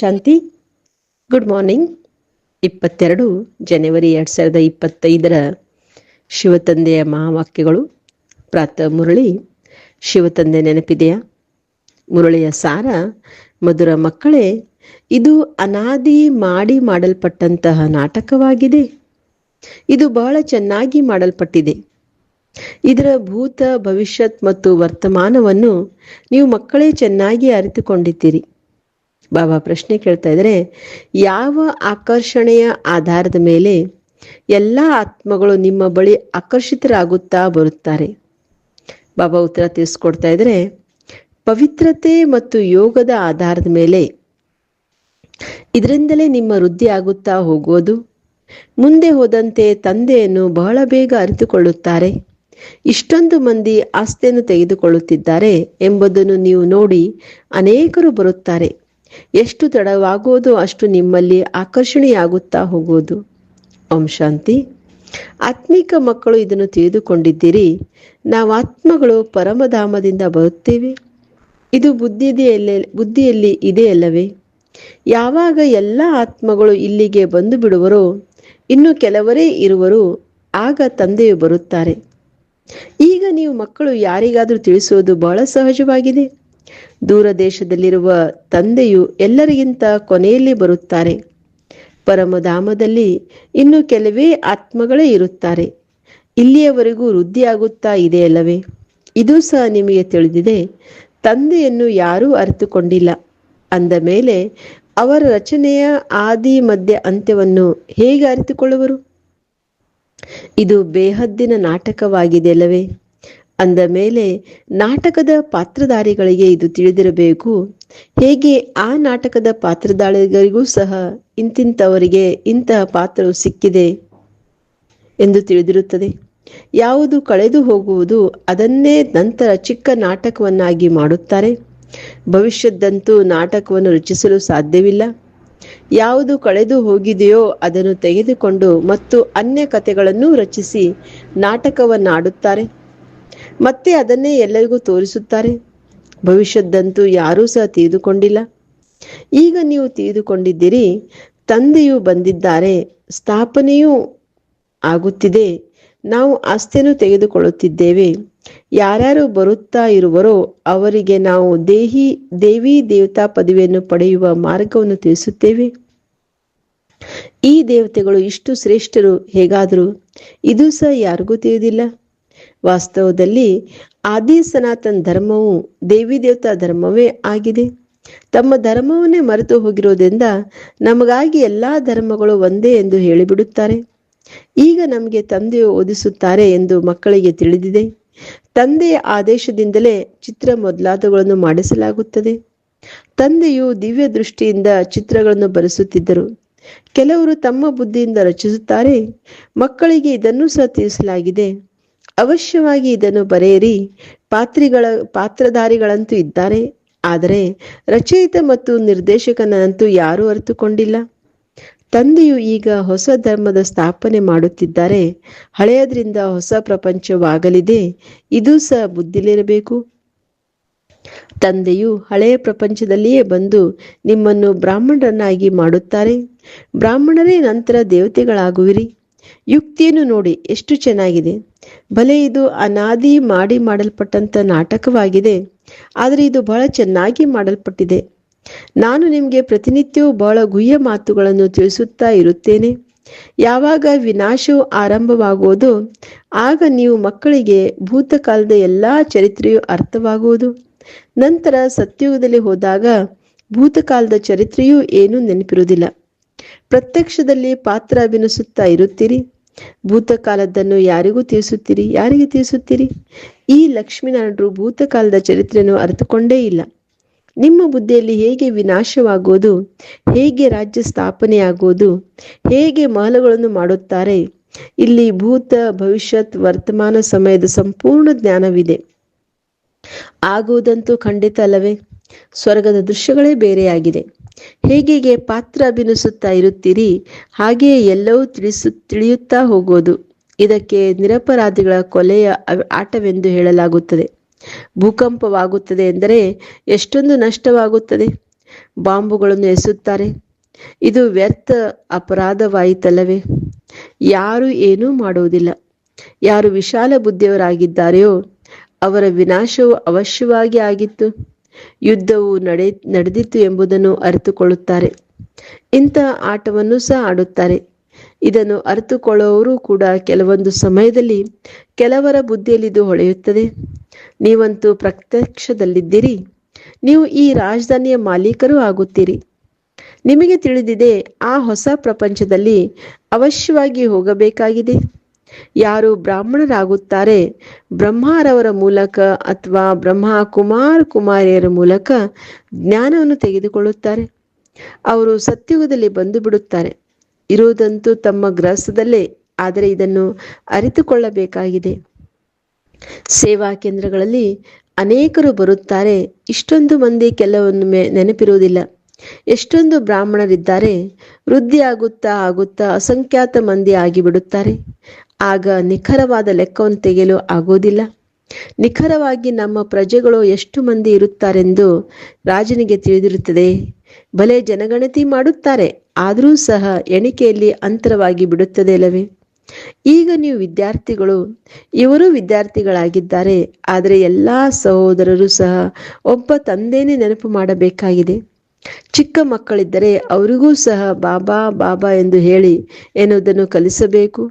ಶಾಂತಿ. Good morning ಇಪ್ಪತ್ತೆರಡು ಜನವರಿ ಎರಡ್ ಸಾವಿರದ ಇಪ್ಪತ್ತೈದರ ಶಿವತಂದೆಯ ಮಹಾವಾಕ್ಯಗಳು. ಪ್ರಾತಃ ಮುರಳಿ ಶಿವತಂದೆ ನೆನಪಿದೆಯಾ? ಮುರಳಿಯ ಸಾರ, ಮಧುರ ಮಕ್ಕಳೇ, ಇದು ಅನಾದಿ ಮಾಡಿ ಮಾಡಲ್ಪಟ್ಟಂತಹ ನಾಟಕವಾಗಿದೆ. ಇದು ಬಹಳ ಚೆನ್ನಾಗಿ ಮಾಡಲ್ಪಟ್ಟಿದೆ. ಇದರ ಭೂತ, ಭವಿಷ್ಯತ್ ಮತ್ತು ವರ್ತಮಾನವನ್ನು ನೀವು ಮಕ್ಕಳೇ ಚೆನ್ನಾಗಿ ಅರಿತುಕೊಂಡಿದ್ದೀರಿ. ಬಾಬಾ ಪ್ರಶ್ನೆ ಕೇಳ್ತಾ ಇದ್ರೆ, ಯಾವ ಆಕರ್ಷಣೆಯ ಆಧಾರದ ಮೇಲೆ ಎಲ್ಲ ಆತ್ಮಗಳು ನಿಮ್ಮ ಬಳಿ ಆಕರ್ಷಿತರಾಗುತ್ತಾ ಬರುತ್ತಾರೆ? ಬಾಬಾ ಉತ್ತರ ತಿಳಿಸ್ಕೊಡ್ತಾ ಇದ್ರೆ, ಪವಿತ್ರತೆ ಮತ್ತು ಯೋಗದ ಆಧಾರದ ಮೇಲೆ. ಇದರಿಂದಲೇ ನಿಮ್ಮ ವೃದ್ಧಿ ಆಗುತ್ತಾ ಹೋಗುವುದು? ಮುಂದೆ ಹೋದಂತೆ ತಂದೆಯನ್ನು ಬಹಳ ಬೇಗ ಅರಿತುಕೊಳ್ಳುತ್ತಾರೆ. ಇಷ್ಟೊಂದು ಮಂದಿ ಆಸ್ತಿಯನ್ನು ತೆಗೆದುಕೊಳ್ಳುತ್ತಿದ್ದಾರೆ ಎಂಬುದನ್ನು ನೀವು ನೋಡಿ ಅನೇಕರು ಬರುತ್ತಾರೆ. ಎಷ್ಟು ತಡವಾಗೋದು ಅಷ್ಟು ನಿಮ್ಮಲ್ಲಿ ಆಕರ್ಷಣೆಯಾಗುತ್ತಾ ಹೋಗೋದು ಓಂ ಶಾಂತಿ. ಆತ್ಮಿಕ ಮಕ್ಕಳು ಇದನ್ನು ತಿಳಿದುಕೊಂಡಿದ್ದೀರಿ. ನಾವು ಆತ್ಮಗಳು ಪರಮಧಾಮದಿಂದ ಬರುತ್ತೇವೆ. ಇದು ಬುದ್ಧಿದೆಯಲ್ಲೇ, ಬುದ್ಧಿಯಲ್ಲಿ ಇದೆಯಲ್ಲವೇ ಯಾವಾಗ ಎಲ್ಲ ಆತ್ಮಗಳು ಇಲ್ಲಿಗೆ ಬಂದು ಬಿಡುವರೋ, ಇನ್ನು ಕೆಲವರೇ ಇರುವರು, ಆಗ ತಂದೆಯು ಬರುತ್ತಾರೆ. ಈಗ ನೀವು ಮಕ್ಕಳು ಯಾರಿಗಾದರೂ ತಿಳಿಸುವುದು ಬಹಳ ಸಹಜವಾಗಿದೆ. ದೂರ ದೇಶದಲ್ಲಿರುವ ತಂದೆಯು ಎಲ್ಲರಿಗಿಂತ ಕೊನೆಯಲ್ಲಿ ಬರುತ್ತಾರೆ. ಪರಮಧಾಮದಲ್ಲಿ ಇನ್ನು ಕೆಲವೇ ಆತ್ಮಗಳೇ ಇರುತ್ತಾರೆ. ಇಲ್ಲಿಯವರೆಗೂ ವೃದ್ಧಿಯಾಗುತ್ತಾ ಇದೆಯಲ್ಲವೇ ಇದು ಸಹ ನಿಮಗೆ ತಿಳಿದಿದೆ. ತಂದೆಯನ್ನು ಯಾರೂ ಅರಿತುಕೊಂಡಿಲ್ಲ. ಅಂದ ಮೇಲೆ ಅವರ ರಚನೆಯ ಆದಿ ಮಧ್ಯ ಅಂತ್ಯವನ್ನು ಹೇಗೆ ಅರಿತುಕೊಳ್ಳುವರು? ಇದು ಬೇಹದ್ದಿನ ನಾಟಕವಾಗಿದೆ ಅಲ್ಲವೇ? ಅಂದ ಮೇಲೆ ನಾಟಕದ ಪಾತ್ರಧಾರಿಗಳಿಗೆ ಇದು ತಿಳಿದಿರಬೇಕು. ಹೇಗೆ ಆ ನಾಟಕದ ಪಾತ್ರಧಾರಿಗಳಿಗೂ ಸಹ ಇಂತಿಂತವರಿಗೆ ಇಂತಹ ಪಾತ್ರವು ಸಿಕ್ಕಿದೆ ಎಂದು ತಿಳಿದಿರುತ್ತದೆ. ಯಾವುದು ಕಳೆದು ಹೋಗುವುದು ಅದನ್ನೇ ನಂತರ ಚಿಕ್ಕ ನಾಟಕವನ್ನಾಗಿ ಮಾಡುತ್ತಾರೆ. ಭವಿಷ್ಯದ್ದಂತೂ ನಾಟಕವನ್ನು ರಚಿಸಲು ಸಾಧ್ಯವಿಲ್ಲ. ಯಾವುದು ಕಳೆದು ಹೋಗಿದೆಯೋ ಅದನ್ನು ತೆಗೆದುಕೊಂಡು ಮತ್ತು ಅನ್ಯ ಕಥೆಗಳನ್ನು ರಚಿಸಿ ನಾಟಕವನ್ನಾಡುತ್ತಾರೆ. ಮತ್ತೆ ಅದನ್ನೇ ಎಲ್ಲರಿಗೂ ತೋರಿಸುತ್ತಾರೆ. ಭವಿಷ್ಯದ್ದಂತೂ ಯಾರೂ ಸಹ ತಿಳಿದುಕೊಂಡಿಲ್ಲ. ಈಗ ನೀವು ತಿಳಿದುಕೊಂಡಿದ್ದೀರಿ, ತಂದೆಯು ಬಂದಿದ್ದಾರೆ, ಸ್ಥಾಪನೆಯೂ ಆಗುತ್ತಿದೆ, ನಾವು ಆಸ್ತಿಯನ್ನು ತೆಗೆದುಕೊಳ್ಳುತ್ತಿದ್ದೇವೆ. ಯಾರ್ಯಾರು ಬರುತ್ತಾ ಇರುವರೋ ಅವರಿಗೆ ನಾವು ದೇಹಿ, ದೇವಿ ದೇವತಾ ಪದವಿಯನ್ನು ಪಡೆಯುವ ಮಾರ್ಗವನ್ನು ತಿಳಿಸುತ್ತೇವೆ. ಈ ದೇವತೆಗಳು ಇಷ್ಟು ಶ್ರೇಷ್ಠರು ಹೇಗಾದರೂ, ಇದು ಸಹ ಯಾರಿಗೂ ತಿಳಿದಿಲ್ಲ. ವಾಸ್ತವದಲ್ಲಿ ಆದಿ ಸನಾತನ ಧರ್ಮವು ದೇವಿ ದೇವತಾ ಧರ್ಮವೇ ಆಗಿದೆ. ತಮ್ಮ ಧರ್ಮವನ್ನೇ ಮರೆತು ಹೋಗಿರೋದ್ರಿಂದ ನಮಗಾಗಿ ಎಲ್ಲಾ ಧರ್ಮಗಳು ಒಂದೇ ಎಂದು ಹೇಳಿಬಿಡುತ್ತಾರೆ. ಈಗ ನಮಗೆ ತಂದೆಯು ಓದಿಸುತ್ತಾರೆ ಎಂದು ಮಕ್ಕಳಿಗೆ ತಿಳಿದಿದೆ. ತಂದೆಯ ಆದೇಶದಿಂದಲೇ ಚಿತ್ರ ಮೊದಲಾದಗಳನ್ನು ಮಾಡಿಸಲಾಗುತ್ತದೆ. ತಂದೆಯು ದಿವ್ಯ ದೃಷ್ಟಿಯಿಂದ ಚಿತ್ರಗಳನ್ನು ಬರೆಸುತ್ತಿದ್ದರು. ಕೆಲವರು ತಮ್ಮ ಬುದ್ಧಿಯಿಂದ ರಚಿಸುತ್ತಾರೆ. ಮಕ್ಕಳಿಗೆ ಇದನ್ನು ಸಹ ತಿಳಿಸಲಾಗಿದೆ. ಅವಶ್ಯವಾಗಿ ಇದನ್ನು ಬರೆಯಿರಿ. ಪಾತ್ರಿಗಳ, ಪಾತ್ರಧಾರಿಗಳಂತೂ ಇದ್ದಾರೆ. ಆದರೆ ರಚಯಿತ ಮತ್ತು ನಿರ್ದೇಶಕನಂತೂ ಯಾರೂ ಅರಿತುಕೊಂಡಿಲ್ಲ. ತಂದೆಯು ಈಗ ಹೊಸ ಧರ್ಮದ ಸ್ಥಾಪನೆ ಮಾಡುತ್ತಿದ್ದಾರೆ. ಹಳೆಯದ್ರಿಂದ ಹೊಸ ಪ್ರಪಂಚವಾಗಲಿದೆ. ಇದು ಸಹ ಬುದ್ಧಿಲಿರಬೇಕು. ತಂದೆಯು ಹಳೆಯ ಪ್ರಪಂಚದಲ್ಲಿಯೇ ಬಂದು ನಿಮ್ಮನ್ನು ಬ್ರಾಹ್ಮಣರನ್ನಾಗಿ ಮಾಡುತ್ತಾರೆ. ಬ್ರಾಹ್ಮಣರೇ ನಂತರ ದೇವತೆಗಳಾಗುವಿರಿ. ಯುಕ್ತಿಯನ್ನು ನೋಡಿ ಎಷ್ಟು ಚೆನ್ನಾಗಿದೆ. ಭಲೆ ಇದು ಅನಾದಿ ಮಾಡಿ ಮಾಡಲ್ಪಟ್ಟಂತ ನಾಟಕವಾಗಿದೆ. ಆದರೆ ಇದು ಬಹಳ ಚೆನ್ನಾಗಿ ಮಾಡಲ್ಪಟ್ಟಿದೆ. ನಾನು ನಿಮಗೆ ಪ್ರತಿನಿತ್ಯವೂ ಬಹಳ ಗುಹ್ಯ ಮಾತುಗಳನ್ನು ತಿಳಿಸುತ್ತಾ ಇರುತ್ತೇನೆ. ಯಾವಾಗ ವಿನಾಶವು ಆರಂಭವಾಗುವುದು ಆಗ ನೀವು ಮಕ್ಕಳಿಗೆ ಭೂತಕಾಲದ ಎಲ್ಲಾ ಚರಿತ್ರೆಯು ಅರ್ಥವಾಗುವುದು. ನಂತರ ಸತ್ಯುಗದಲ್ಲಿ ಹೋದಾಗ ಭೂತಕಾಲದ ಚರಿತ್ರೆಯೂ ಏನೂ ನೆನಪಿರುವುದಿಲ್ಲ. ಪ್ರತ್ಯಕ್ಷದಲ್ಲಿ ಪಾತ್ರ ಅಭಿನಯಿಸುತ್ತಾ ಇರುತ್ತೀರಿ? ಭೂತಕಾಲದ್ದನ್ನು ಯಾರಿಗೂ ತಿಳಿಸುತ್ತೀರಿ? ಯಾರಿಗೆ ತಿಳಿಸುತ್ತೀರಿ? ಈ ಲಕ್ಷ್ಮೀನಾರಾಯಣರು ಭೂತಕಾಲದ ಚರಿತ್ರೆಯನ್ನು ಅರಿತುಕೊಂಡೇ ಇಲ್ಲ. ನಿಮ್ಮ ಬುದ್ಧಿಯಲ್ಲಿ ಹೇಗೆ ವಿನಾಶವಾಗುವುದು ಹೇಗೆ ರಾಜ್ಯ ಸ್ಥಾಪನೆಯಾಗುವುದು ಹೇಗೆ ಮಹಲಗಳನ್ನು ಮಾಡುತ್ತಾರೆ? ಇಲ್ಲಿ ಭೂತ, ಭವಿಷ್ಯತ್, ವರ್ತಮಾನ ಸಮಯದ ಸಂಪೂರ್ಣ ಜ್ಞಾನವಿದೆ. ಆಗುವುದಂತೂ ಖಂಡಿತ ಅಲ್ಲವೇ? ಸ್ವರ್ಗದ ದೃಶ್ಯಗಳೇ ಬೇರೆಯಾಗಿದೆ. ಹೇಗೆ ಪಾತ್ರ ಅಭಿನಯಿಸುತ್ತಾ ಇರುತ್ತೀರಿ? ಹಾಗೆಯೇ ಎಲ್ಲವೂ ತಿಳಿಸು, ತಿಳಿಯುತ್ತಾ ಹೋಗೋದು. ಇದಕ್ಕೆ ನಿರಪರಾಧಿಗಳ ಕೊಲೆಯ ಆಟವೆಂದು ಹೇಳಲಾಗುತ್ತದೆ. ಭೂಕಂಪವಾಗುತ್ತದೆ ಎಂದರೆ ಎಷ್ಟೊಂದು ನಷ್ಟವಾಗುತ್ತದೆ? ಬಾಂಬುಗಳನ್ನು ಎಸುತ್ತಾರೆ ಇದು ವ್ಯರ್ಥ ಅಪರಾಧವಾಯಿತಲ್ಲವೇ? ಯಾರು ಏನೂ ಮಾಡುವುದಿಲ್ಲ. ಯಾರು ವಿಶಾಲ ಬುದ್ಧಿಯವರಾಗಿದ್ದಾರೆಯೋ ಅವರ ವಿನಾಶವು ಅವಶ್ಯವಾಗಿ ಆಗಿತ್ತು. ಯುದ್ಧವು ನಡೆ, ನಡೆದಿತ್ತು ಎಂಬುದನ್ನು ಅರಿತುಕೊಳ್ಳುತ್ತಾರೆ. ಇಂತಹ ಆಟವನ್ನು ಸಹ ಆಡುತ್ತಾರೆ. ಇದನ್ನು ಅರಿತುಕೊಳ್ಳುವವರು ಕೂಡ ಕೆಲವೊಂದು ಸಮಯದಲ್ಲಿ ಕೆಲವರ ಬುದ್ಧಿಯಲ್ಲಿ ಇದು ಹೊಳೆಯುತ್ತದೆ. ನೀವಂತೂ ಪ್ರತ್ಯಕ್ಷದಲ್ಲಿದ್ದೀರಿ. ನೀವು ಈ ರಾಜಧಾನಿಯ ಮಾಲೀಕರು ಆಗುತ್ತೀರಿ. ನಿಮಗೆ ತಿಳಿದಿದೆ, ಆ ಹೊಸ ಪ್ರಪಂಚದಲ್ಲಿ ಅವಶ್ಯವಾಗಿ ಹೋಗಬೇಕಾಗಿದೆ. ಯಾರು ಬ್ರಾಹ್ಮಣರಾಗುತ್ತಾರೆ, ಬ್ರಹ್ಮರವರ ಮೂಲಕ ಅಥವಾ ಬ್ರಹ್ಮ ಕುಮಾರ್ ಕುಮಾರಿಯರ ಮೂಲಕ ಜ್ಞಾನವನ್ನು ತೆಗೆದುಕೊಳ್ಳುತ್ತಾರೆ. ಅವರು ಸತ್ಯುಗದಲ್ಲಿ ಬಂದು ಬಿಡುತ್ತಾರೆ ಇರುವುದಂತೂ ತಮ್ಮ ಗ್ರಹಸ್ಥದಲ್ಲೇ, ಆದರೆ ಇದನ್ನು ಅರಿತುಕೊಳ್ಳಬೇಕಾಗಿದೆ. ಸೇವಾ ಕೇಂದ್ರಗಳಲ್ಲಿ ಅನೇಕರು ಬರುತ್ತಾರೆ. ಇಷ್ಟೊಂದು ಮಂದಿ ಕೆಲವೊಮ್ಮೆ ನೆನಪಿರುವುದಿಲ್ಲ. ಎಷ್ಟೊಂದು ಬ್ರಾಹ್ಮಣರಿದ್ದಾರೆ ವೃದ್ಧಿ ಆಗುತ್ತಾ ಆಗುತ್ತಾ ಅಸಂಖ್ಯಾತ ಮಂದಿ ಆಗಿಬಿಡುತ್ತಾರೆ. ಆಗ ನಿಖರವಾದ ಲೆಕ್ಕವನ್ನು ತೆಗೆಯಲು ಆಗೋದಿಲ್ಲ ನಿಖರವಾಗಿ ನಮ್ಮ ಪ್ರಜೆಗಳು ಎಷ್ಟು ಮಂದಿ ಇರುತ್ತಾರೆಂದು ರಾಜನಿಗೆ ತಿಳಿದಿರುತ್ತದೆ. ಭಲೆ ಜನಗಣತಿ ಮಾಡುತ್ತಾರೆ, ಆದರೂ ಸಹ ಎಣಿಕೆಯಲ್ಲಿ ಅಂತರವಾಗಿ ಬಿಡುತ್ತದೆ ಅಲ್ಲವೇ? ಈಗ ನೀವು ವಿದ್ಯಾರ್ಥಿಗಳು, ಇವರು ವಿದ್ಯಾರ್ಥಿಗಳಾಗಿದ್ದಾರೆ, ಆದರೆ ಎಲ್ಲ ಸಹೋದರರು ಸಹ ಒಬ್ಬ ತಂದೆನೇ ನೆನಪು ಮಾಡಬೇಕಾಗಿದೆ. ಚಿಕ್ಕ ಮಕ್ಕಳಿದ್ದರೆ ಅವರಿಗೂ ಸಹ ಬಾಬಾ ಬಾಬಾ ಎಂದು ಹೇಳಿ ಎನ್ನುವುದನ್ನು ಕಲಿಸಬೇಕು.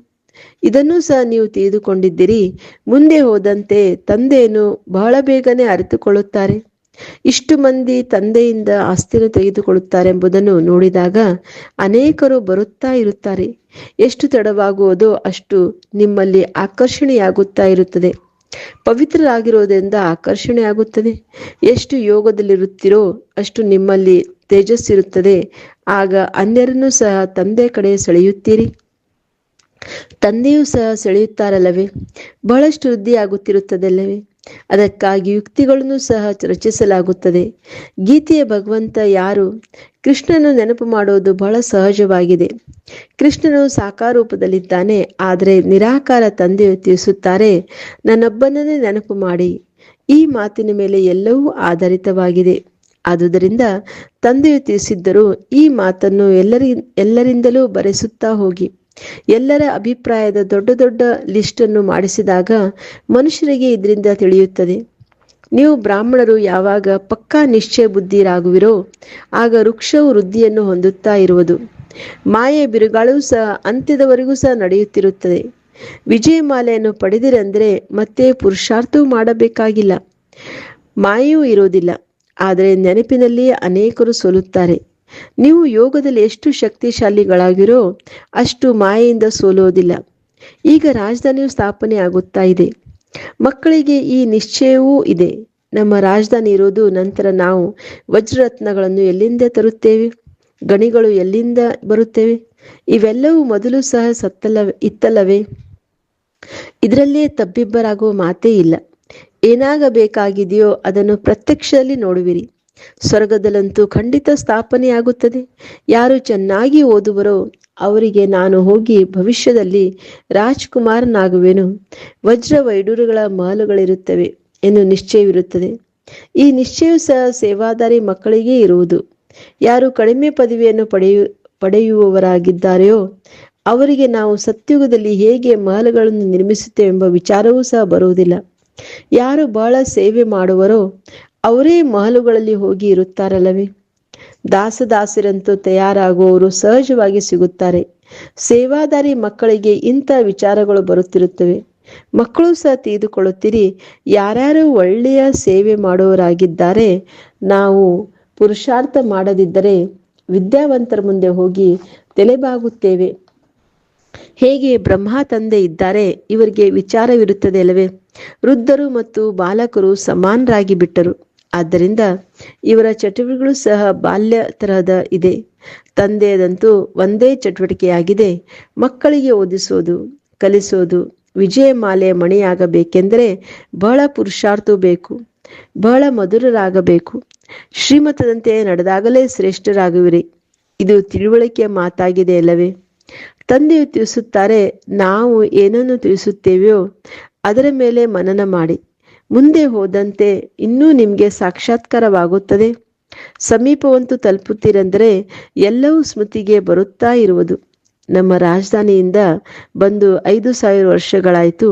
ಇದನ್ನು ಸಹ ನೀವು ತಿಳಿದುಕೊಂಡಿದ್ದೀರಿ. ಮುಂದೆ ಹೋದಂತೆ ತಂದೆಯನ್ನು ಬಹಳ ಬೇಗನೆ ಅರಿತುಕೊಳ್ಳುತ್ತಾರೆ. ಇಷ್ಟು ಮಂದಿ ತಂದೆಯಿಂದ ಆಸ್ತಿಯನ್ನು ತೆಗೆದುಕೊಳ್ಳುತ್ತಾರೆ ಎಂಬುದನ್ನು ನೋಡಿದಾಗ ಅನೇಕರು ಬರುತ್ತಾ ಇರುತ್ತಾರೆ. ಎಷ್ಟು ತಡವಾಗುವುದೋ ಅಷ್ಟು ನಿಮ್ಮಲ್ಲಿ ಆಕರ್ಷಣೆಯಾಗುತ್ತಾ ಇರುತ್ತದೆ. ಪವಿತ್ರರಾಗಿರೋದ್ರಿಂದ ಆಕರ್ಷಣೆ ಆಗುತ್ತದೆ ಎಷ್ಟು ಯೋಗದಲ್ಲಿರುತ್ತೀರೋ ಅಷ್ಟು ನಿಮ್ಮಲ್ಲಿ ತೇಜಸ್ಸಿರುತ್ತದೆ. ಆಗ ಅನ್ಯರನ್ನು ಸಹ ತಂದೆ ಕಡೆ ಸೆಳೆಯುತ್ತೀರಿ. ತಂದೆಯೂ ಸಹ ಸೆಳೆಯುತ್ತಾರಲ್ಲವೇ? ಬಹಳಷ್ಟು ವೃದ್ಧಿಯಾಗುತ್ತಿರುತ್ತದಲ್ಲವೇ? ಅದಕ್ಕಾಗಿ ಯುಕ್ತಿಗಳನ್ನು ಸಹ ರಚಿಸಲಾಗುತ್ತದೆ. ಗೀತೆಯ ಭಗವಂತ ಯಾರು? ಕೃಷ್ಣನು ನೆನಪು ಮಾಡುವುದು ಬಹಳ ಸಹಜವಾಗಿದೆ. ಕೃಷ್ಣನು ಸಾಕಾರೂಪದಲ್ಲಿದ್ದಾನೆ ಆದರೆ ನಿರಾಕಾರ ತಂದೆಯು ತಿಳಿಸುತ್ತಾರೆ, ನನ್ನೊಬ್ಬನನ್ನೇ ನೆನಪು ಮಾಡಿ. ಈ ಮಾತಿನ ಮೇಲೆ ಎಲ್ಲವೂ ಆಧಾರಿತವಾಗಿದೆ. ಆದುದರಿಂದ ತಂದೆಯು ತಿಳಿಸಿದ್ದರೂ ಈ ಮಾತನ್ನು ಎಲ್ಲರಿ, ಎಲ್ಲರಿಂದಲೂ ಬರೆಸುತ್ತಾ ಹೋಗಿ. ಎಲ್ಲರ ಅಭಿಪ್ರಾಯದ ದೊಡ್ಡ ದೊಡ್ಡ ಲಿಸ್ಟನ್ನು ಮಾಡಿಸಿದಾಗ ಮನುಷ್ಯರಿಗೆ ಇದರಿಂದ ತಿಳಿಯುತ್ತದೆ. ನೀವು ಬ್ರಾಹ್ಮಣರು ಯಾವಾಗ ಪಕ್ಕಾ ನಿಶ್ಚಯ ಬುದ್ಧಿರಾಗುವಿರೋ, ಆಗ ವೃಕ್ಷವು ವೃದ್ಧಿಯನ್ನು ಹೊಂದುತ್ತಾ ಇರುವುದು. ಮಾಯೆ ಬಿರುಗಾಳು ಸಹ ಅಂತ್ಯದವರೆಗೂ ಸಹ ನಡೆಯುತ್ತಿರುತ್ತದೆ. ವಿಜಯಮಾಲೆಯನ್ನು ಪಡೆದಿರಂದ್ರೆ ಮತ್ತೆ ಪುರುಷಾರ್ಥವೂ ಮಾಡಬೇಕಾಗಿಲ್ಲ. ಮಾಯೆಯೂ ಇರುವುದಿಲ್ಲ. ಆದರೆ ನೆನಪಿನಲ್ಲಿಯೇ ಅನೇಕರು ಸೋಲುತ್ತಾರೆ. ನೀವು ಯೋಗದಲ್ಲಿ ಎಷ್ಟು ಶಕ್ತಿಶಾಲಿಗಳಾಗಿರೋ ಅಷ್ಟು ಮಾಯೆಯಿಂದ ಸೋಲೋದಿಲ್ಲ ಈಗ ರಾಜಧಾನಿಯು ಸ್ಥಾಪನೆ ಆಗುತ್ತಾ ಇದೆ. ಮಕ್ಕಳಿಗೆ ಈ ನಿಶ್ಚಯವೂ ಇದೆ. ನಮ್ಮ ರಾಜಧಾನಿ ಇರೋದು ನಂತರ ನಾವು ವಜ್ರರತ್ನಗಳನ್ನು ಎಲ್ಲಿಂದ ತರುತ್ತೇವೆ? ಗಣಿಗಳು ಎಲ್ಲಿಂದ ಬರುತ್ತೇವೆ? ಇವೆಲ್ಲವೂ ಮೊದಲು ಸಹ ಸತ್ತಲ್ಲ, ಇತ್ತಲ್ಲವೇ? ಇದರಲ್ಲೇ ತಬ್ಬಿಬ್ಬರಾಗುವ ಮಾತೇ ಇಲ್ಲ. ಏನಾಗಬೇಕಾಗಿದೆಯೋ ಅದನ್ನು ಪ್ರತ್ಯಕ್ಷದಲ್ಲಿ ನೋಡುವಿರಿ. ಸ್ವರ್ಗದಲ್ಲಂತೂ ಖಂಡಿತ ಸ್ಥಾಪನೆಯಾಗುತ್ತದೆ. ಯಾರು ಚೆನ್ನಾಗಿ ಓದುವರೋ ಅವರಿಗೆ ನಾನು ಹೋಗಿ ಭವಿಷ್ಯದಲ್ಲಿ ರಾಜ್ಕುಮಾರನಾಗುವೆನು. ವಜ್ರ ವೈಡೂರುಗಳ ಮಾಲುಗಳಿರುತ್ತವೆ ಎಂದು ನಿಶ್ಚಯವಿರುತ್ತದೆ. ಈ ನಿಶ್ಚಯವು ಸಹ ಸೇವಾದಾರಿ ಮಕ್ಕಳಿಗೆ ಇರುವುದು. ಯಾರು ಕಡಿಮೆ ಪದವಿಯನ್ನು ಪಡೆಯು, ಪಡೆಯುವವರಾಗಿದ್ದಾರೆಯೋ ಅವರಿಗೆ ನಾವು ಸತ್ಯುಗದಲ್ಲಿ ಹೇಗೆ ಮಹಲುಗಳನ್ನು ನಿರ್ಮಿಸುತ್ತೇವೆಂಬ ವಿಚಾರವೂ ಸಹ ಬರುವುದಿಲ್ಲ. ಯಾರು ಬಹಳ ಸೇವೆ ಮಾಡುವರೋ ಅವರೇ ಮಹಲುಗಳಲ್ಲಿ ಹೋಗಿ ಇರುತ್ತಾರಲ್ಲವೇ? ದಾಸದಾಸಿರಂತೂ ತಯಾರಾಗುವವರು ಸಹಜವಾಗಿ ಸಿಗುತ್ತಾರೆ. ಸೇವಾದಾರಿ ಮಕ್ಕಳಿಗೆ ಇಂಥ ವಿಚಾರಗಳು ಬರುತ್ತಿರುತ್ತವೆ. ಮಕ್ಕಳು ಸಹ ತಿಳಿದುಕೊಳ್ಳುತ್ತೀರಿ, ಯಾರ್ಯಾರು ಒಳ್ಳೆಯ ಸೇವೆ ಮಾಡುವವರಾಗಿದ್ದಾರೆ, ನಾವು ಪುರುಷಾರ್ಥ ಮಾಡದಿದ್ದರೆ ವಿದ್ಯಾವಂತರ ಮುಂದೆ ಹೋಗಿ ತಲೆಬಾಗುತ್ತೇವೆ. ಹೇಗೆ ಬ್ರಹ್ಮ ತಂದೆ ಇದ್ದಾರೆ, ಇವರಿಗೆ ವಿಚಾರವಿರುತ್ತದೆ ಅಲ್ಲವೇ ವೃದ್ಧರು ಮತ್ತು ಬಾಲಕರು ಸಮಾನರಾಗಿ ಬಿಟ್ಟರು ಆದ್ದರಿಂದ ಇವರ ಚಟುವಟಿಕೆಗಳು ಸಹ ಬಾಲ್ಯ ತರಹದ ಇದೆ. ತಂದೆಯದಂತೂ ಒಂದೇ ಚಟುವಟಿಕೆಯಾಗಿದೆ. ಮಕ್ಕಳಿಗೆ ಓದಿಸೋದು, ಕಲಿಸೋದು ವಿಜಯಮಾಲೆ ಮಣಿಯಾಗಬೇಕೆಂದರೆ ಬಹಳ ಪುರುಷಾರ್ಥ ಬೇಕು, ಬಹಳ ಮಧುರರಾಗಬೇಕು. ಶ್ರೀಮತದಂತೆ ನಡೆದಾಗಲೇ ಶ್ರೇಷ್ಠರಾಗುವಿರಿ. ಇದು ತಿಳುವಳಿಕೆಯ ಮಾತಾಗಿದೆ ಅಲ್ಲವೇ? ತಂದೆಯು ತಿಳಿಸುತ್ತಾರೆ, ನಾವು ಏನನ್ನು ತಿಳಿಸುತ್ತೇವೆಯೋ ಅದರ ಮೇಲೆ ಮನನ ಮಾಡಿ. ಮುಂದೆ ಹೋದಂತೆ ಇನ್ನೂ ನಿಮಗೆ ಸಾಕ್ಷಾತ್ಕಾರವಾಗುತ್ತದೆ. ಸಮೀಪವಂತೂ ತಲುಪುತ್ತೀರೆಂದರೆ ಎಲ್ಲವೂ ಸ್ಮೃತಿಗೆ ಬರುತ್ತಾ ಇರುವುದು. ನಮ್ಮ ರಾಜಧಾನಿಯಿಂದ ಬಂದು ಐದು ಸಾವಿರ ವರ್ಷಗಳಾಯಿತು.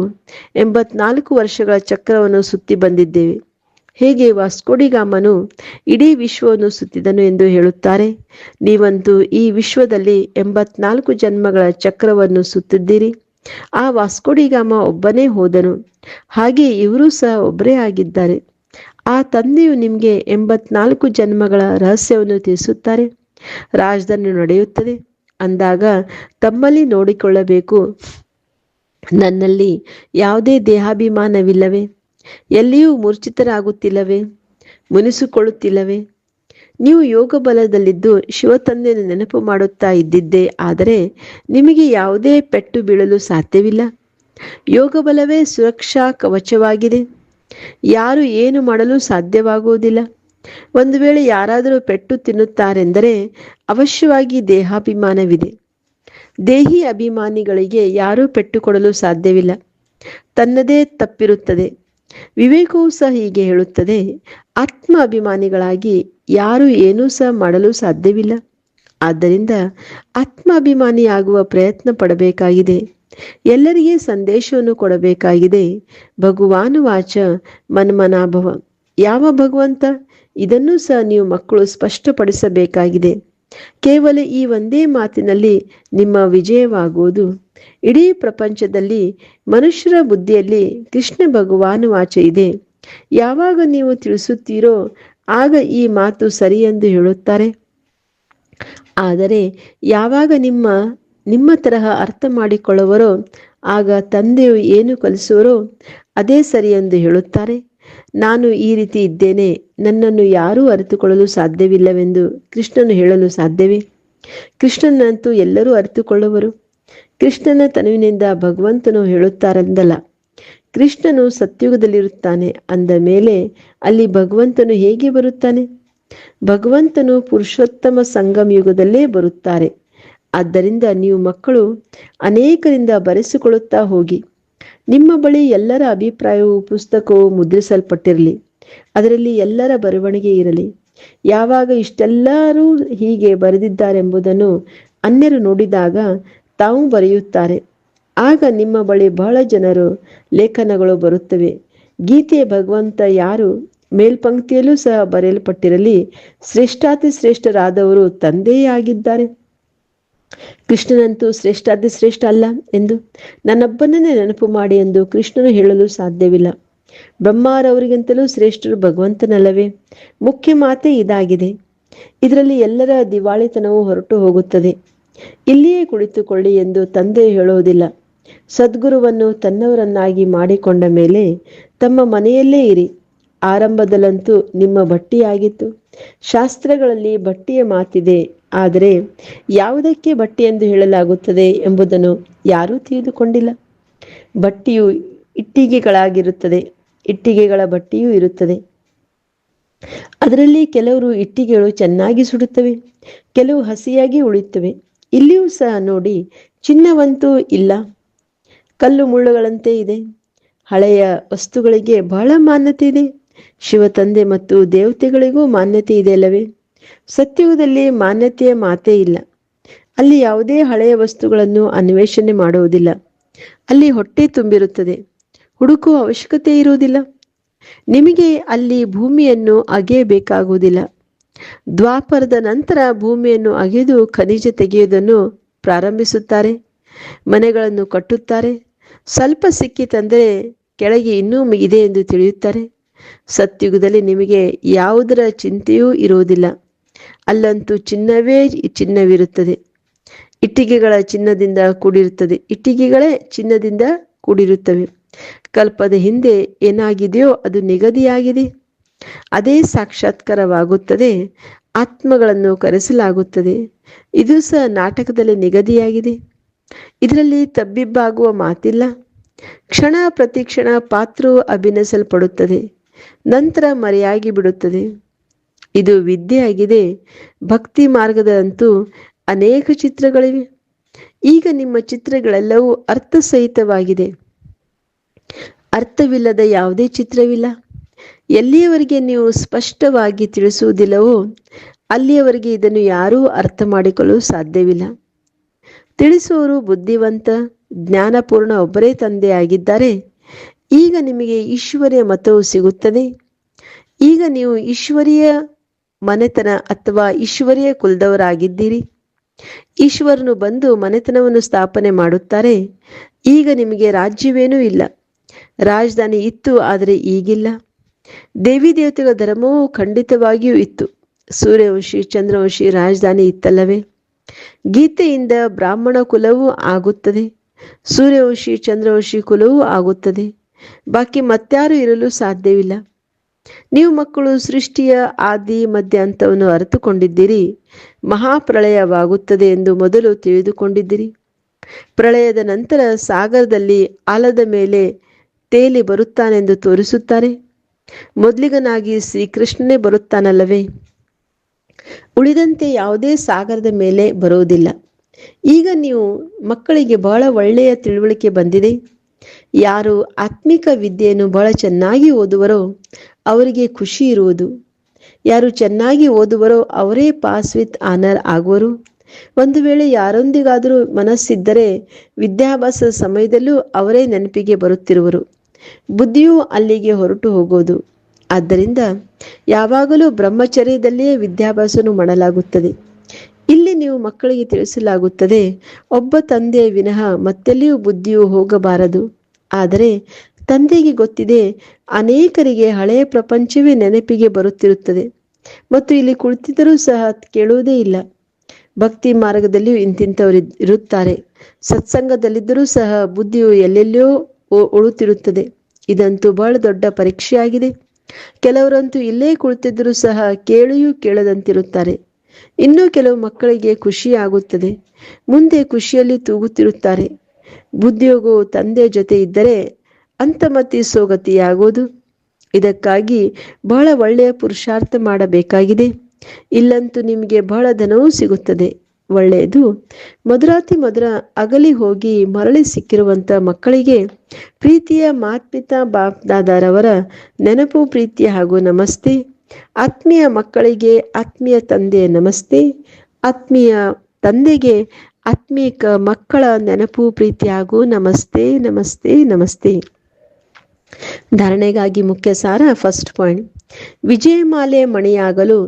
ಎಂಬತ್ನಾಲ್ಕು ವರ್ಷಗಳ ಚಕ್ರವನ್ನು ಸುತ್ತಿ ಬಂದಿದ್ದೇವೆ. ಹೇಗೆ ವಾಸ್ಕೋಡಿಗಾಮನು ಇಡೀ ವಿಶ್ವವನ್ನು ಸುತ್ತಿದನು ಎಂದು ಹೇಳುತ್ತಾರೆ. ನೀವಂತೂ ಈ ವಿಶ್ವದಲ್ಲಿ ಎಂಬತ್ನಾಲ್ಕು ಜನ್ಮಗಳ ಚಕ್ರವನ್ನು ಸುತ್ತಿದ್ದೀರಿ. ಆ ವಾಸ್ಕೋಡಿಗಾಮ ಒಬ್ಬನೇ ಹೋದನು. ಹಾಗೆ ಇವರು ಸಹ ಒಬ್ಬರೇ ಆಗಿದ್ದಾರೆ. ಆ ತಂದೆಯು ನಿಮಗೆ ಎಂಬತ್ನಾಲ್ಕು ಜನ್ಮಗಳ ರಹಸ್ಯವನ್ನು ತಿಳಿಸುತ್ತಾರೆ. ರಾಜಧಾನಿ ನಡೆಯುತ್ತದೆ. ಅಂದಾಗ ತಮ್ಮಲ್ಲಿ ನೋಡಿಕೊಳ್ಳಬೇಕು. ನನ್ನಲ್ಲಿ ಯಾವುದೇ ದೇಹಾಭಿಮಾನವಿಲ್ಲವೇ? ಎಲ್ಲಿಯೂ ಮೂರ್ಛಿತರಾಗುತ್ತಿಲ್ಲವೇ? ಮುನಿಸಿಕೊಳ್ಳುತ್ತಿಲ್ಲವೇ? ನೀವು ಯೋಗ ಬಲದಲ್ಲಿದ್ದು ಶಿವತಂದೆಯನ್ನು ನೆನಪು ಮಾಡುತ್ತಾ ಇದ್ದಿದ್ದೆ, ಆದರೆ ನಿಮಗೆ ಯಾವುದೇ ಪೆಟ್ಟು ಬೀಳಲು ಸಾಧ್ಯವಿಲ್ಲ. ಯೋಗ ಬಲವೇ ಸುರಕ್ಷಾ ಕವಚವಾಗಿದೆ. ಯಾರು ಏನು ಮಾಡಲು ಸಾಧ್ಯವಾಗುವುದಿಲ್ಲ. ಒಂದು ವೇಳೆ ಯಾರಾದರೂ ಪೆಟ್ಟು ತಿನ್ನುತ್ತಾರೆಂದರೆ ಅವಶ್ಯವಾಗಿ ದೇಹಾಭಿಮಾನವಿದೆ. ದೇಹಿ ಅಭಿಮಾನಿಗಳಿಗೆ ಯಾರೂ ಪೆಟ್ಟು ಕೊಡಲು ಸಾಧ್ಯವಿಲ್ಲ. ತನ್ನದೇ ತಪ್ಪಿರುತ್ತದೆ. ವಿವೇಕವು ಸಹ ಹೀಗೆ ಹೇಳುತ್ತದೆ. ಆತ್ಮ ಅಭಿಮಾನಿಗಳಾಗಿ ಯಾರು ಏನೂ ಸಹ ಮಾಡಲು ಸಾಧ್ಯವಿಲ್ಲ. ಆದ್ದರಿಂದ ಆತ್ಮಾಭಿಮಾನಿಯಾಗುವ ಪ್ರಯತ್ನ ಪಡಬೇಕಾಗಿದೆ. ಎಲ್ಲರಿಗೆ ಸಂದೇಶವನ್ನು ಕೊಡಬೇಕಾಗಿದೆ. ಭಗವಾನು ವಾಚ ಮನ್ಮನಾಭವ. ಯಾವ ಭಗವಂತ? ಇದನ್ನು ಸಹ ನೀವು ಮಕ್ಕಳು ಸ್ಪಷ್ಟಪಡಿಸಬೇಕಾಗಿದೆ. ಕೇವಲ ಈ ಒಂದೇ ಮಾತಿನಲ್ಲಿ ನಿಮ್ಮ ವಿಜಯವಾಗುವುದು. ಇಡೀ ಪ್ರಪಂಚದಲ್ಲಿ ಮನುಷ್ಯರ ಬುದ್ಧಿಯಲ್ಲಿ ಕೃಷ್ಣ ಭಗವಾನು ವಾಚ ಇದೆ. ಯಾವಾಗ ನೀವು ತಿಳಿಸುತ್ತೀರೋ ಆಗ ಈ ಮಾತು ಸರಿ ಎಂದು ಹೇಳುತ್ತಾರೆ. ಆದರೆ ಯಾವಾಗ ನಿಮ್ಮ ನಿಮ್ಮ ತರಹ ಅರ್ಥ ಮಾಡಿಕೊಳ್ಳುವರೋ, ಆಗ ತಂದೆಯು ಏನು ಕಲಿಸುವರೋ, ಅದೇ ಸರಿ ಎಂದು ಹೇಳುತ್ತಾರೆ. ನಾನು ಈ ರೀತಿ ಇದ್ದೇನೆ, ನನ್ನನ್ನು ಯಾರೂ ಅರಿತುಕೊಳ್ಳಲು ಸಾಧ್ಯವಿಲ್ಲವೆಂದು ಕೃಷ್ಣನು ಹೇಳಲು ಸಾಧ್ಯವೇ? ಕೃಷ್ಣನಂತೂ ಎಲ್ಲರೂ ಅರಿತುಕೊಳ್ಳುವರು. ಕೃಷ್ಣನ ತನುವಿನಿಂದ ಭಗವಂತನು ಹೇಳುತ್ತಾರೆಂದಲ್ಲ ಕೃಷ್ಣನು ಸತ್ಯುಗದಲ್ಲಿರುತ್ತಾನೆ ಅಂದ ಮೇಲೆ ಅಲ್ಲಿ ಭಗವಂತನು ಹೇಗೆ ಬರುತ್ತಾನೆ? ಭಗವಂತನು ಪುರುಷೋತ್ತಮ ಸಂಗಮ ಯುಗದಲ್ಲೇ ಬರುತ್ತಾರೆ. ಆದ್ದರಿಂದ ನೀವು ಮಕ್ಕಳು ಅನೇಕರಿಂದ ಬರೆಸಿಕೊಳ್ಳುತ್ತಾ ಹೋಗಿ. ನಿಮ್ಮ ಬಳಿ ಎಲ್ಲರ ಅಭಿಪ್ರಾಯವು ಪುಸ್ತಕವು ಮುದ್ರಿಸಲ್ಪಟ್ಟಿರಲಿ. ಅದರಲ್ಲಿ ಎಲ್ಲರ ಬರವಣಿಗೆ ಇರಲಿ. ಯಾವಾಗ ಇಷ್ಟೆಲ್ಲರೂ ಹೀಗೆ ಬರೆದಿದ್ದಾರೆಂಬುದನ್ನು ಅನ್ಯರು ನೋಡಿದಾಗ ತಾವು ಬರೆಯುತ್ತಾರೆ. ಆಗ ನಿಮ್ಮ ಬಳಿ ಬಹಳ ಜನರು, ಲೇಖನಗಳು ಬರುತ್ತವೆ. ಗೀತೆ ಭಗವಂತ ಯಾರು? ಮೇಲ್ಪಂಕ್ತಿಯಲ್ಲೂ ಸಹ ಬರೆಯಲ್ಪಟ್ಟಿರಲಿ. ಶ್ರೇಷ್ಠಾತಿ ಶ್ರೇಷ್ಠರಾದವರು ತಂದೆಯೇ ಆಗಿದ್ದಾರೆ ಕೃಷ್ಣನಂತೂ ಶ್ರೇಷ್ಠಾತಿ ಶ್ರೇಷ್ಠ ಅಲ್ಲ ಎಂದು. ನನ್ನೊಬ್ಬನನ್ನೇ ನೆನಪು ಮಾಡಿ ಎಂದು ಕೃಷ್ಣನು ಹೇಳಲು ಸಾಧ್ಯವಿಲ್ಲ. ಬ್ರಹ್ಮಾರವರಿಗಿಂತಲೂ ಶ್ರೇಷ್ಠರು ಭಗವಂತನಲ್ಲವೇ? ಮುಖ್ಯ ಮಾತೆ ಇದಾಗಿದೆ. ಇದರಲ್ಲಿ ಎಲ್ಲರ ದಿವಾಳಿತನವು ಹೊರಟು ಹೋಗುತ್ತದೆ. ಇಲ್ಲಿಯೇ ಕುಳಿತುಕೊಳ್ಳಿ ಎಂದು ತಂದೆ ಹೇಳುವುದಿಲ್ಲ. ಸದ್ಗುರುವನ್ನು ತನ್ನವರನ್ನಾಗಿ ಮಾಡಿಕೊಂಡ ಮೇಲೆ ತಮ್ಮ ಮನೆಯಲ್ಲೇ ಇರಿ. ಆರಂಭದಲ್ಲಂತೂ ನಿಮ್ಮ ಬಟ್ಟಿಯಾಗಿತ್ತು. ಶಾಸ್ತ್ರಗಳಲ್ಲಿ ಬಟ್ಟಿಯ ಮಾತಿದೆ. ಆದರೆ ಯಾವುದಕ್ಕೆ ಬಟ್ಟಿ ಎಂದು ಹೇಳಲಾಗುತ್ತದೆ ಎಂಬುದನ್ನು ಯಾರೂ ತಿಳಿದುಕೊಂಡಿಲ್ಲ. ಬಟ್ಟಿಯು ಇಟ್ಟಿಗೆಗಳಾಗಿರುತ್ತದೆ. ಇಟ್ಟಿಗೆಗಳ ಬಟ್ಟಿಯೂ ಇರುತ್ತದೆ. ಅದರಲ್ಲಿ ಕೆಲವರು ಇಟ್ಟಿಗೆಗಳು ಚೆನ್ನಾಗಿ ಸುಡುತ್ತವೆ. ಕೆಲವು ಹಸಿಯಾಗಿ ಉಳಿಯುತ್ತವೆ. ಇಲ್ಲಿಯೂ ಸಹ ನೋಡಿ, ಚಿನ್ನವಂತೂ ಇಲ್ಲ. ಕಲ್ಲು ಮುಳ್ಳುಗಳಂತೆ ಇದೆ. ಹಳೆಯ ವಸ್ತುಗಳಿಗೆ ಬಹಳ ಮಾನ್ಯತೆ ಇದೆ. ಶಿವ ತಂದೆ ಮತ್ತು ದೇವತೆಗಳಿಗೂ ಮಾನ್ಯತೆ ಇದೆ ಅಲ್ಲವೇ? ಸತ್ಯುಗದಲ್ಲಿ ಮಾನ್ಯತೆಯ ಮಾತೇ ಇಲ್ಲ. ಅಲ್ಲಿ ಯಾವುದೇ ಹಳೆಯ ವಸ್ತುಗಳನ್ನು ಅನ್ವೇಷಣೆ ಮಾಡುವುದಿಲ್ಲ. ಅಲ್ಲಿ ಹೊಟ್ಟೆ ತುಂಬಿರುತ್ತದೆ. ಹುಡುಕುವ ಅವಶ್ಯಕತೆ ಇರುವುದಿಲ್ಲ. ನಿಮಗೆ ಅಲ್ಲಿ ಭೂಮಿಯನ್ನು ಅಗೆಯಬೇಕಾಗುವುದಿಲ್ಲ. ದ್ವಾಪರದ ನಂತರ ಭೂಮಿಯನ್ನು ಅಗೆದು ಖನಿಜ ತೆಗೆಯುವುದನ್ನು ಪ್ರಾರಂಭಿಸುತ್ತಾರೆ. ಮನೆಗಳನ್ನು ಕಟ್ಟುತ್ತಾರೆ. ಸ್ವಲ್ಪ ಸಿಕ್ಕಿತಂದರೆ ಕೆಳಗೆ ಇನ್ನೂ ಇದೆ ಎಂದು ತಿಳಿಯುತ್ತಾರೆ. ಸತ್ಯುಗದಲ್ಲಿ ನಿಮಗೆ ಯಾವುದರ ಚಿಂತೆಯೂ ಇರುವುದಿಲ್ಲ. ಅಲ್ಲಂತೂ ಚಿನ್ನವೇ ಚಿನ್ನವಿರುತ್ತದೆ. ಇಟ್ಟಿಗೆಗಳ ಚಿನ್ನದಿಂದ ಕೂಡಿರುತ್ತದೆ. ಇಟ್ಟಿಗೆಗಳೇ ಚಿನ್ನದಿಂದ ಕೂಡಿರುತ್ತವೆ. ಕಲ್ಪದ ಹಿಂದೆ ಏನಾಗಿದೆಯೋ ಅದು ನಿಗದಿಯಾಗಿದೆ. ಅದೇ ಸಾಕ್ಷಾತ್ಕಾರವಾಗುತ್ತದೆ. ಆತ್ಮಗಳನ್ನು ಕರೆಸಲಾಗುತ್ತದೆ. ಇದು ಸಹ ನಾಟಕದಲ್ಲಿ ನಿಗದಿಯಾಗಿದೆ. ಇದರಲ್ಲಿ ತಬ್ಬಿಬ್ಬಾಗುವ ಮಾತಿಲ್ಲ. ಕ್ಷಣ ಪ್ರತಿಕ್ಷಣ ಪಾತ್ರವು ಅಭಿನಯಿಸಲ್ಪಡುತ್ತದೆ. ನಂತರ ಮರೆಯಾಗಿ ಬಿಡುತ್ತದೆ. ಇದು ವಿದ್ಯೆಯಾಗಿದೆ. ಭಕ್ತಿ ಮಾರ್ಗದಂತೂ ಅನೇಕ ಚಿತ್ರಗಳಿವೆ. ಈಗ ನಿಮ್ಮ ಚಿತ್ರಗಳೆಲ್ಲವೂ ಅರ್ಥಸಹಿತವಾಗಿದೆ. ಅರ್ಥವಿಲ್ಲದ ಯಾವುದೇ ಚಿತ್ರವಿಲ್ಲ. ಎಲ್ಲಿಯವರೆಗೆ ನೀವು ಸ್ಪಷ್ಟವಾಗಿ ತಿಳಿಸುವುದಿಲ್ಲವೋ, ಅಲ್ಲಿಯವರೆಗೆ ಇದನ್ನು ಯಾರೂ ಅರ್ಥ ಮಾಡಿಕೊಳ್ಳಲು ಸಾಧ್ಯವಿಲ್ಲ. ತಿಳಿಸುವವರು ಬುದ್ಧಿವಂತ, ಜ್ಞಾನಪೂರ್ಣ ಒಬ್ಬರೇ ತಂದೆಯಾಗಿದ್ದಾರೆ. ಈಗ ನಿಮಗೆ ಈಶ್ವರಿಯ ಮತವು ಸಿಗುತ್ತದೆ. ಈಗ ನೀವು ಈಶ್ವರಿಯ ಮನೆತನ ಅಥವಾ ಈಶ್ವರಿಯ ಕುಲದವರಾಗಿದ್ದೀರಿ. ಈಶ್ವರನು ಬಂದು ಮನೆತನವನ್ನು ಸ್ಥಾಪನೆ ಮಾಡುತ್ತಾರೆ. ಈಗ ನಿಮಗೆ ರಾಜ್ಯವೇನೂ ಇಲ್ಲ. ರಾಜಧಾನಿ ಇತ್ತು, ಆದರೆ ಈಗಿಲ್ಲ. ದೇವಿ ದೇವತೆಗಳ ಧರ್ಮವು ಖಂಡಿತವಾಗಿಯೂ ಇತ್ತು. ಸೂರ್ಯವಂಶಿ, ಚಂದ್ರವಂಶಿ ರಾಜಧಾನಿ ಇತ್ತಲ್ಲವೇ? ಗೀತೆಯಿಂದ ಬ್ರಾಹ್ಮಣ ಕುಲವೂ ಆಗುತ್ತದೆ, ಸೂರ್ಯವಂಶಿ, ಚಂದ್ರವಂಶಿ ಕುಲವೂ ಆಗುತ್ತದೆ. ಬಾಕಿ ಮತ್ಯಾರು ಇರಲು ಸಾಧ್ಯವಿಲ್ಲ. ನೀವು ಮಕ್ಕಳು ಸೃಷ್ಟಿಯ ಆದಿ, ಮಧ್ಯ ಅಂತವನ್ನು ಅರಿತುಕೊಂಡಿದ್ದೀರಿ. ಮಹಾಪ್ರಳಯವಾಗುತ್ತದೆ ಎಂದು ಮೊದಲು ತಿಳಿದುಕೊಂಡಿದ್ದೀರಿ. ಪ್ರಳಯದ ನಂತರ ಸಾಗರದಲ್ಲಿ ಆಲದ ಮೇಲೆ ತೇಲಿ ಬರುತ್ತಾನೆಂದು ತೋರಿಸುತ್ತಾರೆ. ಮೊದಲಿಗನಾಗಿ ಶ್ರೀಕೃಷ್ಣನೇ ಬರುತ್ತಾನಲ್ಲವೇ? ಉಳಿದಂತೆ ಯಾವುದೇ ಸಾಗರದ ಮೇಲೆ ಬರುವುದಿಲ್ಲ. ಈಗ ನೀವು ಮಕ್ಕಳಿಗೆ ಬಹಳ ಒಳ್ಳೆಯ ತಿಳುವಳಿಕೆ ಬಂದಿದೆ. ಯಾರು ಆತ್ಮಿಕ ವಿದ್ಯೆಯನ್ನು ಬಹಳ ಚೆನ್ನಾಗಿ ಓದುವರೋ ಅವರಿಗೆ ಖುಷಿ ಇರುವುದು. ಯಾರು ಚೆನ್ನಾಗಿ ಓದುವರೋ ಅವರೇ ಪಾಸ್ ವಿತ್ ಆನರ್ ಆಗುವರು. ಒಂದು ವೇಳೆ ಯಾರೊಂದಿಗಾದರೂ ಮನಸ್ಸಿದ್ದರೆ ವಿದ್ಯಾಭ್ಯಾಸದ ಸಮಯದಲ್ಲೂ ಅವರೇ ನೆನಪಿಗೆ ಬರುತ್ತಿರುವರು. ಬುದ್ಧಿಯೂ ಅಲ್ಲಿಗೆ ಹೊರಟು ಹೋಗೋದು ಆದ್ದರಿಂದ ಯಾವಾಗಲೂ ಬ್ರಹ್ಮಚರ್ಯದಲ್ಲಿಯೇ ವಿದ್ಯಾಭ್ಯಾಸವನ್ನು ಮಾಡಲಾಗುತ್ತದೆ. ಇಲ್ಲಿ ನೀವು ಮಕ್ಕಳಿಗೆ ತಿಳಿಸಲಾಗುತ್ತದೆ, ಒಬ್ಬ ತಂದೆಯ ವಿನಃ ಮತ್ತೆಲ್ಲಿಯೂ ಬುದ್ಧಿಯು ಹೋಗಬಾರದು. ಆದರೆ ತಂದೆಗೆ ಗೊತ್ತಿದೆ, ಅನೇಕರಿಗೆ ಹಳೆಯ ಪ್ರಪಂಚವೇ ನೆನಪಿಗೆ ಬರುತ್ತಿರುತ್ತದೆ. ಮತ್ತು ಇಲ್ಲಿ ಕುಳಿತಿದ್ದರೂ ಸಹ ಕೇಳುವುದೇ ಇಲ್ಲ. ಭಕ್ತಿ ಮಾರ್ಗದಲ್ಲಿಯೂ ಇಂತಿಂಥವರು ಇರುತ್ತಾರೆ. ಸತ್ಸಂಗದಲ್ಲಿದ್ದರೂ ಸಹ ಬುದ್ಧಿಯು ಎಲ್ಲೆಲ್ಲಿಯೋ ಉಳುತ್ತಿರುತ್ತದೆ ಇದಂತೂ ಬಹಳ ದೊಡ್ಡ ಪರೀಕ್ಷೆಯಾಗಿದೆ. ಕೆಲವರಂತೂ ಇಲ್ಲೇ ಕುಳಿತಿದ್ದರೂ ಸಹ ಕೇಳಿಯೂ ಕೇಳದಂತಿರುತ್ತಾರೆ. ಇನ್ನೂ ಕೆಲವು ಮಕ್ಕಳಿಗೆ ಖುಷಿಯಾಗುತ್ತದೆ. ಮುಂದೆ ಖುಷಿಯಲ್ಲಿ ತೂಗುತ್ತಿರುತ್ತಾರೆ. ಬುದ್ಧಿಯೋಗವು ತಂದೆ ಜೊತೆ ಇದ್ದರೆ ಅಂತಮತಿ ಸೋಗತಿಯಾಗುವುದು ಇದಕ್ಕಾಗಿ ಬಹಳ ಒಳ್ಳೆಯ ಪುರುಷಾರ್ಥ ಮಾಡಬೇಕಾಗಿದೆ. ಇಲ್ಲಂತೂ ನಿಮಗೆ ಬಹಳ ಧನವೂ ಸಿಗುತ್ತದೆ. ಒಳ್ಳೆಯದು. ಮಧುರಾತಿ ಮಧುರ ಅಗಲಿ ಹೋಗಿ ಮರಳಿ ಸಿಕ್ಕಿರುವಂತ ಮಕ್ಕಳಿಗೆ ಪ್ರೀತಿಯ ಮಾತ್ಪಿತಾ ಬಾಪ್ ದಾದಾರವರ ನೆನಪು, ಪ್ರೀತಿ ಹಾಗೂ ನಮಸ್ತೆ. ಆತ್ಮೀಯ ಮಕ್ಕಳಿಗೆ ಆತ್ಮೀಯ ತಂದೆ ನಮಸ್ತೆ. ಆತ್ಮೀಯ ತಂದೆಗೆ ಆತ್ಮೀಕ ಮಕ್ಕಳ ನೆನಪು, ಪ್ರೀತಿ ಹಾಗೂ ನಮಸ್ತೆ ನಮಸ್ತೆ ನಮಸ್ತೆ. ಧಾರಣೆಗಾಗಿ ಮುಖ್ಯ ಸಾರ ಫಸ್ಟ್ ಪಾಯಿಂಟ್. ವಿಜಯಮಾಲೆ ಮಣಿಯಾಗಲು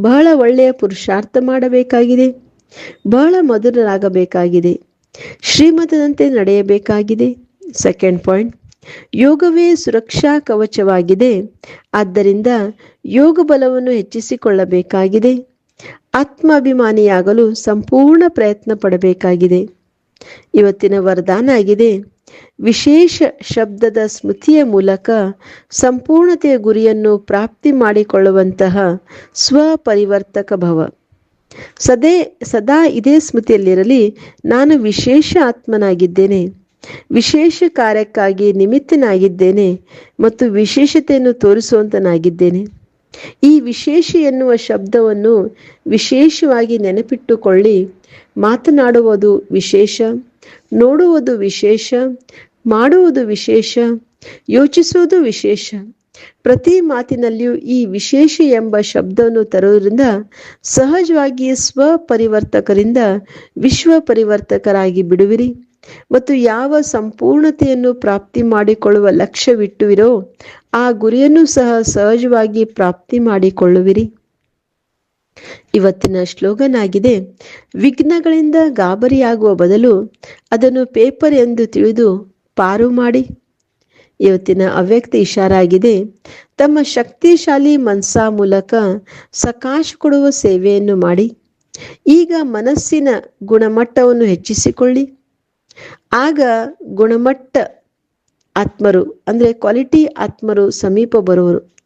ಬಹಳ ಒಳ್ಳೆಯ ಪುರುಷಾರ್ಥ ಮಾಡಬೇಕಾಗಿದೆ. ಬಹಳ ಮಧುರರಾಗಬೇಕಾಗಿದೆ. ಶ್ರೀಮತದಂತೆ ನಡೆಯಬೇಕಾಗಿದೆ. ಸೆಕೆಂಡ್ ಪಾಯಿಂಟ್ ಯೋಗವೇ ಸುರಕ್ಷಾ ಕವಚವಾಗಿದೆ. ಆದ್ದರಿಂದ ಯೋಗ ಬಲವನ್ನು ಹೆಚ್ಚಿಸಿಕೊಳ್ಳಬೇಕಾಗಿದೆ. ಆತ್ಮಾಭಿಮಾನಿಯಾಗಲು ಸಂಪೂರ್ಣ ಪ್ರಯತ್ನ ಪಡಬೇಕಾಗಿದೆ. ಇವತ್ತಿನ ವರದಾನ ಆಗಿದೆ. ವಿಶೇಷ ಶಬ್ದದ ಸ್ಮೃತಿಯ ಮೂಲಕ ಸಂಪೂರ್ಣತೆಯ ಗುರಿಯನ್ನು ಪ್ರಾಪ್ತಿ ಮಾಡಿಕೊಳ್ಳುವಂತಹ ಸ್ವಪರಿವರ್ತಕ ಭವ. ಸದೇ, ಸದಾ ಇದೇ ಸ್ಮೃತಿಯಲ್ಲಿರಲಿ, ನಾನು ವಿಶೇಷ ಆತ್ಮನಾಗಿದ್ದೇನೆ. ವಿಶೇಷ ಕಾರ್ಯಕ್ಕಾಗಿ ನಿಮಿತ್ತನಾಗಿದ್ದೇನೆ ಮತ್ತು ವಿಶೇಷತೆಯನ್ನು ತೋರಿಸುವಂತನಾಗಿದ್ದೇನೆ. ಈ ವಿಶೇಷ ಎನ್ನುವ ಶಬ್ದವನ್ನು ವಿಶೇಷವಾಗಿ ನೆನಪಿಟ್ಟುಕೊಳ್ಳಿ. ಮಾತನಾಡುವುದು ವಿಶೇಷ, ನೋಡುವುದು ವಿಶೇಷ, ಮಾಡುವುದು ವಿಶೇಷ, ಯೋಚಿಸುವುದು ವಿಶೇಷ. ಪ್ರತಿ ಮಾತಿನಲ್ಲಿಯೂ ಈ ವಿಶೇಷ ಎಂಬ ಶಬ್ದವನ್ನು ತರುವುದರಿಂದ ಸಹಜವಾಗಿ ಸ್ವಪರಿವರ್ತಕರಿಂದ ವಿಶ್ವ ಪರಿವರ್ತಕರಾಗಿ ಬಿಡುವಿರಿ. ಮತ್ತು ಯಾವ ಸಂಪೂರ್ಣತೆಯನ್ನು ಪ್ರಾಪ್ತಿ ಮಾಡಿಕೊಳ್ಳುವ ಲಕ್ಷ್ಯವಿಟ್ಟುವಿರೋ, ಆ ಗುರಿಯನ್ನು ಸಹ ಸಹಜವಾಗಿ ಪ್ರಾಪ್ತಿ ಮಾಡಿಕೊಳ್ಳುವಿರಿ. ಇವತ್ತಿನ ಸ್ಲೋಗನ್ ಆಗಿದೆ ವಿಘ್ನಗಳಿಂದ ಗಾಬರಿಯಾಗುವ ಬದಲು ಅದನ್ನು ಪೇಪರ್ ಎಂದು ತಿಳಿದು ಪಾರು ಮಾಡಿ. ಇವತ್ತಿನ ಅವ್ಯಕ್ತ ಇಶಾರಾಗಿದೆ. ತಮ್ಮ ಶಕ್ತಿಶಾಲಿ ಮನ್ಸಾ ಮೂಲಕ ಸಕಾಶ ಕೊಡುವ ಸೇವೆಯನ್ನು ಮಾಡಿ. ಈಗ ಮನಸ್ಸಿನ ಗುಣಮಟ್ಟವನ್ನು ಹೆಚ್ಚಿಸಿಕೊಳ್ಳಿ. ಆಗ ಗುಣಮಟ್ಟ ಆತ್ಮರು, ಅಂದರೆ ಕ್ವಾಲಿಟಿ ಆತ್ಮರು ಸಮೀಪ ಬರುವರು.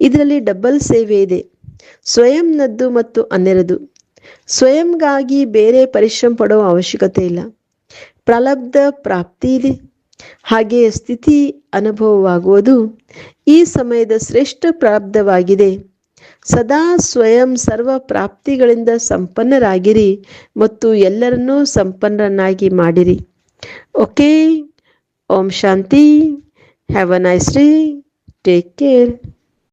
ಇದರಲ್ಲಿ ಡಬಲ್ ಸೇವೆ ಇದೆ. ಸ್ವಯಂನದ್ದು ಮತ್ತು ಅನ್ಯರದು. ಸ್ವಯಂಗಾಗಿ ಬೇರೆ ಪರಿಶ್ರಮ ಪಡುವ ಅವಶ್ಯಕತೆ ಇಲ್ಲ. ಪ್ರಲಬ್ಧ ಪ್ರಾಪ್ತಿ ಇದೆ. ಹಾಗೆ ಸ್ಥಿತಿ ಅನುಭವವಾಗುವುದು ಈ ಸಮಯದ ಶ್ರೇಷ್ಠ ಪ್ರಾಬ್ಧವಾಗಿದೆ ಸದಾ ಸ್ವಯಂ ಸರ್ವ ಪ್ರಾಪ್ತಿಗಳಿಂದ ಸಂಪನ್ನರಾಗಿರಿ ಮತ್ತು ಎಲ್ಲರನ್ನೂ ಸಂಪನ್ನರನ್ನಾಗಿ ಮಾಡಿರಿ. Okay, Om Shanti, have a nice day, take care.